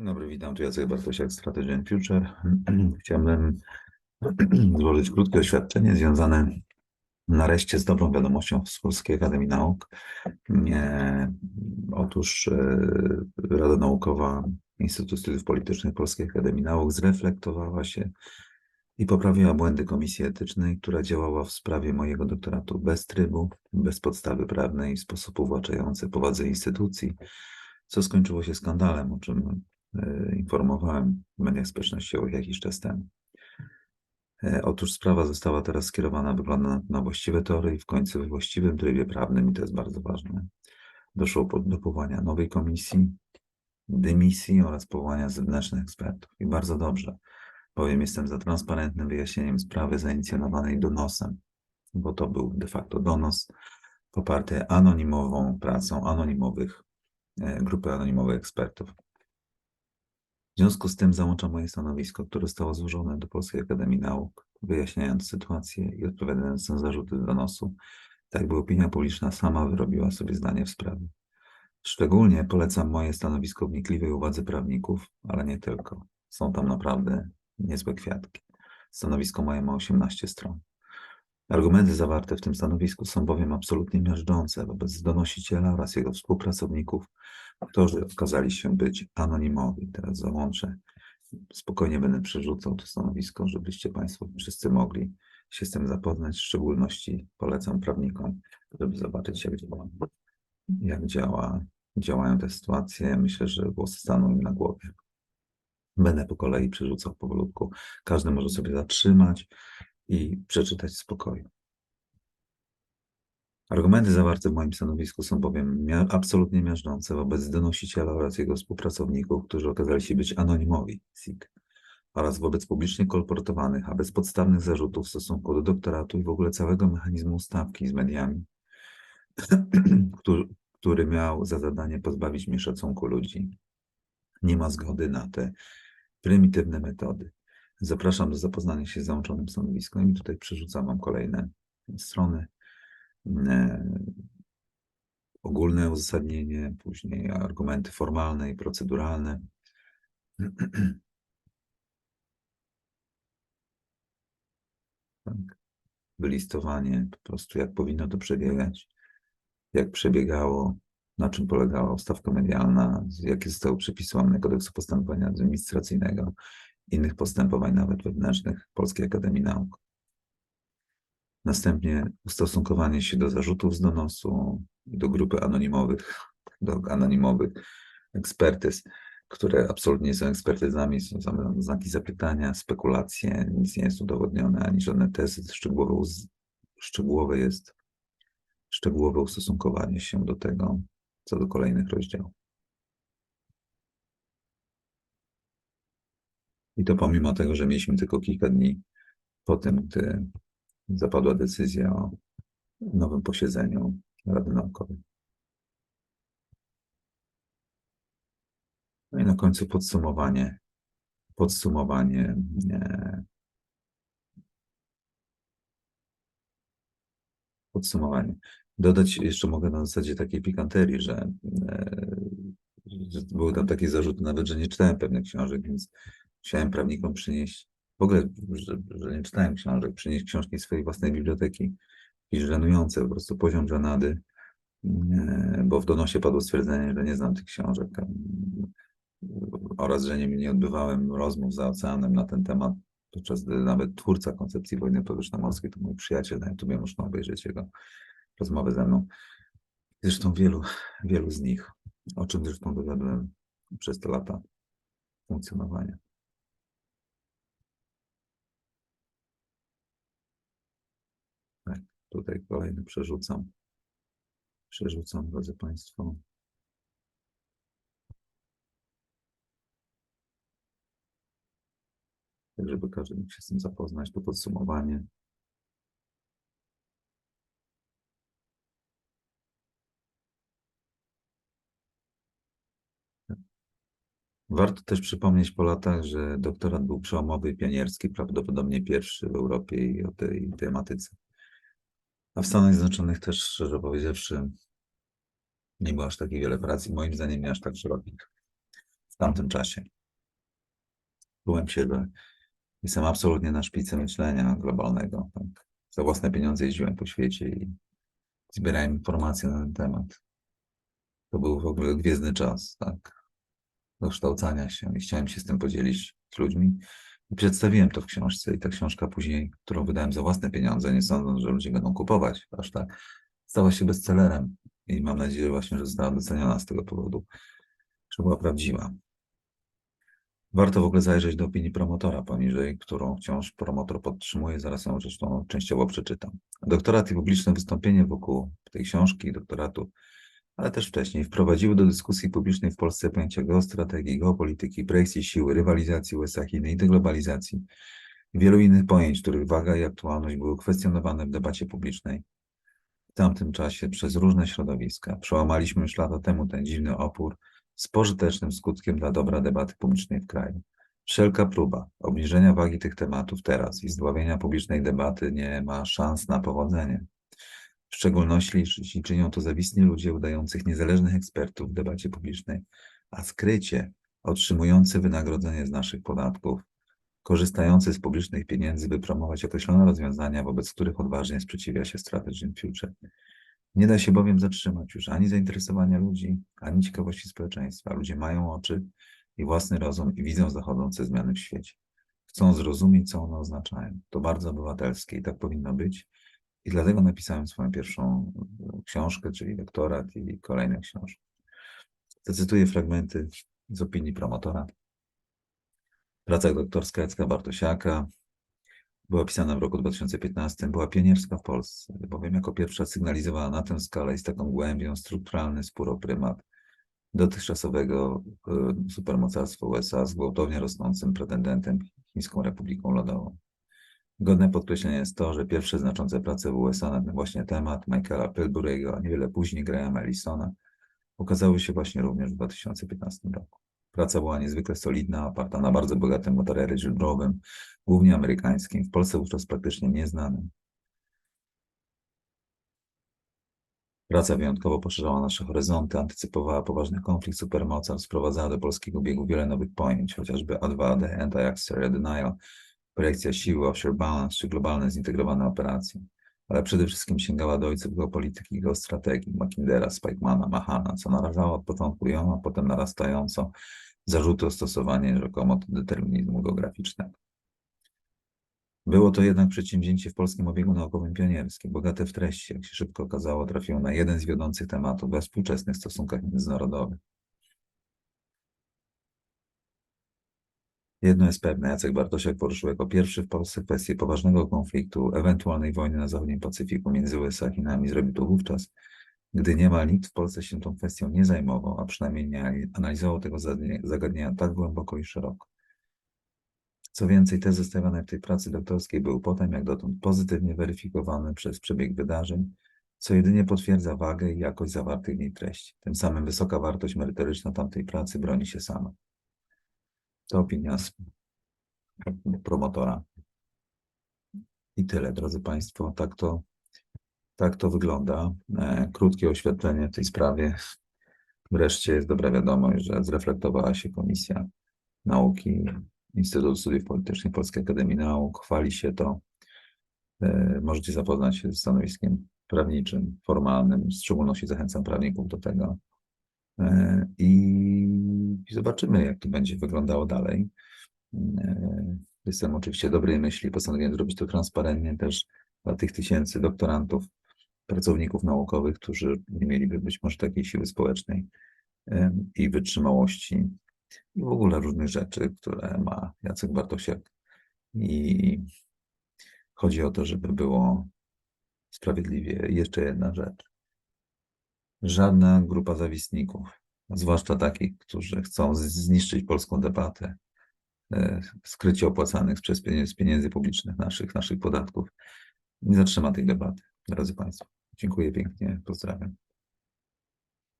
Dzień dobry, witam. Tu Jacek Bartosiak, Strategy and Future. Chciałbym złożyć krótkie oświadczenie związane nareszcie z dobrą wiadomością z Polskiej Akademii Nauk. Otóż e, Rada Naukowa Instytutu Studiów Politycznych Polskiej Akademii Nauk zreflektowała się i poprawiła błędy Komisji Etycznej, która działała w sprawie mojego doktoratu bez trybu, bez podstawy prawnej, w sposób uwłaczający powadze instytucji, co skończyło się skandalem, o czym informowałem w mediach społecznościowych jakiś czas temu. E, Otóż sprawa została teraz skierowana, wygląda na, właściwe tory i w końcu we właściwym trybie prawnym, i to jest bardzo ważne. Doszło do powołania nowej komisji, dymisji oraz powołania zewnętrznych ekspertów. I bardzo dobrze, bowiem jestem za transparentnym wyjaśnieniem sprawy zainicjowanej donosem, bo to był de facto donos poparty anonimową pracą anonimowych, e, grupy anonimowych ekspertów. W związku z tym załączam moje stanowisko, które zostało złożone do Polskiej Akademii Nauk, wyjaśniając sytuację i odpowiadając na zarzuty donosu, tak by opinia publiczna sama wyrobiła sobie zdanie w sprawie. Szczególnie polecam moje stanowisko wnikliwej uwadze prawników, ale nie tylko. Są tam naprawdę niezłe kwiatki. Stanowisko moje ma 18 stron. Argumenty zawarte w tym stanowisku są bowiem absolutnie miażdżące wobec donosiciela oraz jego współpracowników, którzy okazali się być anonimowi. Teraz załączę. Spokojnie będę przerzucał to stanowisko, żebyście Państwo wszyscy mogli się z tym zapoznać. W szczególności polecam prawnikom, żeby zobaczyć, jak działa, jak działa, działają te sytuacje. Myślę, że włosy staną im na głowie. Będę po kolei przerzucał powolutku. Każdy może sobie zatrzymać i przeczytać w spokoju. Argumenty zawarte w moim stanowisku są bowiem mia- absolutnie miażdżące wobec donosiciela oraz jego współpracowników, którzy okazali się być anonimowi SIG, oraz wobec publicznie kolportowanych, a bezpodstawnych zarzutów w stosunku do doktoratu i w ogóle całego mechanizmu stawki z mediami, który, który miał za zadanie pozbawić mnie szacunku ludzi. Nie ma zgody na te prymitywne metody. Zapraszam do zapoznania się z załączonym stanowiskiem i tutaj przerzucam Wam kolejne strony. E, ogólne uzasadnienie, później argumenty formalne i proceduralne. Tak. Wylistowanie, po prostu jak powinno to przebiegać, jak przebiegało, na czym polegała ustawka medialna, jakie zostały przepisy kodeksu postępowania administracyjnego, innych postępowań, nawet wewnętrznych Polskiej Akademii Nauk. Następnie ustosunkowanie się do zarzutów z donosu do grupy anonimowych, do anonimowych ekspertyz, które absolutnie nie są ekspertyzami, są znaki zapytania, spekulacje, nic nie jest udowodnione, ani żadne tezy szczegółowe, szczegółowe jest szczegółowe ustosunkowanie się do tego, co do kolejnych rozdziałów. I to pomimo tego, że mieliśmy tylko kilka dni po tym, gdy zapadła decyzja o nowym posiedzeniu Rady Naukowej. No i na końcu podsumowanie. Podsumowanie. e, Podsumowanie. Dodać jeszcze mogę na zasadzie takiej pikanterii, że, e, że były tam takie zarzuty nawet, że nie czytałem pewnych książek, więc chciałem prawnikom przynieść, w ogóle, że, że nie czytałem książek, przynieść książki z swojej własnej biblioteki. I żenujące po prostu poziom żenady, e, bo w donosie padło stwierdzenie, że nie znam tych książek oraz, że nie, nie odbywałem rozmów za oceanem na ten temat, podczas gdy nawet twórca koncepcji wojny powietrzno-morskiej to mój przyjaciel na YouTubie, można obejrzeć jego rozmowę ze mną. Zresztą wielu, wielu z nich, o czym zresztą dowiadłem przez te lata funkcjonowania. Tak, tutaj kolejny przerzucam. Przerzucam, drodzy Państwo. Tak, żeby każdy mógł się z tym zapoznać. To podsumowanie. Warto też przypomnieć po latach, że doktorat był przełomowy i pionierski, prawdopodobnie pierwszy w Europie i o tej tematyce. A w Stanach Zjednoczonych też, szczerze powiedziawszy, nie było aż tak wiele prac i moim zdaniem nie aż tak szerokich. tamtym czasie. Czułem się, że jestem absolutnie na szpicy myślenia globalnego. Tak. Za własne pieniądze jeździłem po świecie i zbierałem informacje na ten temat. To był w ogóle gwiezdny czas, tak, do kształcania się i chciałem się z tym podzielić z ludźmi. Przedstawiłem to w książce i ta książka później, którą wydałem za własne pieniądze, nie sądząc, że ludzie będą kupować, aż tak, stała się bestsellerem i mam nadzieję właśnie, że została doceniona z tego powodu, że była prawdziwa. Warto w ogóle zajrzeć do opinii promotora poniżej, którą wciąż promotor podtrzymuje, zaraz ją zresztą częściowo przeczytam. Doktorat i publiczne wystąpienie wokół tej książki, doktoratu, ale też wcześniej, wprowadziły do dyskusji publicznej w Polsce pojęcia geostrategii, geopolityki, projekcji siły, rywalizacji USA, Chiny i deglobalizacji wielu innych pojęć, których waga i aktualność były kwestionowane w debacie publicznej. W tamtym czasie przez różne środowiska przełamaliśmy już lata temu ten dziwny opór, z pożytecznym skutkiem dla dobra debaty publicznej w kraju. Wszelka próba obniżenia wagi tych tematów teraz i zdławienia publicznej debaty nie ma szans na powodzenie. W szczególności jeśli czynią to zawistni ludzie udających niezależnych ekspertów w debacie publicznej, a skrycie otrzymujący wynagrodzenie z naszych podatków, korzystający z publicznych pieniędzy, by promować określone rozwiązania, wobec których odważnie sprzeciwia się Strategy Future. Nie da się bowiem zatrzymać już ani zainteresowania ludzi, ani ciekawości społeczeństwa. Ludzie mają oczy i własny rozum i widzą zachodzące zmiany w świecie. Chcą zrozumieć, co one oznaczają. To bardzo obywatelskie i tak powinno być. I dlatego napisałem swoją pierwszą e, książkę, czyli doktorat i kolejne książki. Zacytuję fragmenty z opinii promotora. Praca doktorska Jacka Bartosiaka, była pisana w roku 2015, była pionierska w Polsce, bowiem jako pierwsza sygnalizowała na tę skalę i z taką głębią strukturalny spór o prymat dotychczasowego e, supermocarstwa USA z gwałtownie rosnącym pretendentem Chińską Republiką Ludową. Godne podkreślenia jest to, że pierwsze znaczące prace w USA na ten właśnie temat Michaela Pillsbury'ego, a niewiele później Grahama Ellisona, ukazały się właśnie również w 2015 roku. Praca była niezwykle solidna, oparta na bardzo bogatym materiale źródłowym, głównie amerykańskim, w Polsce wówczas praktycznie nieznanym. Praca wyjątkowo poszerzała nasze horyzonty, antycypowała poważny konflikt supermocarstw, sprowadzała do polskiego biegu wiele nowych pojęć, chociażby A2AD, Anti-Accessorial Denial, projekcja siły, offshore balance czy globalne zintegrowane operacje. Ale przede wszystkim sięgała do ojców geopolityki geostrategii, Mackindera, Spikemana, Mahana, co narażało od początku ją, a potem narastająco zarzuty o stosowanie rzekomo determinizmu geograficznego. Było to jednak przedsięwzięcie w polskim obiegu naukowym pionierskie, bogate w treści, jak się szybko okazało, trafiło na jeden z wiodących tematów we współczesnych stosunkach międzynarodowych. Jedno jest pewne, Jacek Bartosiak poruszył jako pierwszy w Polsce kwestię poważnego konfliktu, ewentualnej wojny na zachodnim Pacyfiku między USA a Chinami. Zrobił to wówczas, gdy niemal nikt w Polsce się tą kwestią nie zajmował, a przynajmniej nie analizował tego zagadnienia tak głęboko i szeroko. Co więcej, te zestawione w tej pracy doktorskiej były potem, jak dotąd, pozytywnie weryfikowane przez przebieg wydarzeń, co jedynie potwierdza wagę i jakość zawartych w niej treści. Tym samym wysoka wartość merytoryczna tamtej pracy broni się sama. To opinia z promotora. I tyle, drodzy Państwo. Tak to, tak to wygląda. E, krótkie oświetlenie w tej sprawie. Wreszcie jest dobra wiadomość, że zreflektowała się Komisja Nauki Instytut Studiów Politycznych Polskiej Akademii Nauk. Chwali się to. E, możecie zapoznać się ze stanowiskiem prawniczym, formalnym. W szczególności zachęcam prawników do tego. E, I zobaczymy, jak to będzie wyglądało dalej. E, jestem oczywiście dobrej myśli, postanowiłem zrobić to transparentnie też dla tych tysięcy doktorantów, pracowników naukowych, którzy nie mieliby być może takiej siły społecznej i wytrzymałości i w ogóle różnych rzeczy, które ma Jacek Bartosiak. I chodzi o to, żeby było sprawiedliwie. Jeszcze jedna rzecz. Żadna grupa zawistników, zwłaszcza takich, którzy chcą zniszczyć polską debatę, e, skrycie opłacanych przez pieniędzy, pieniędzy publicznych naszych, naszych podatków, nie zatrzyma tej debaty, drodzy Państwo. Dziękuję pięknie, pozdrawiam.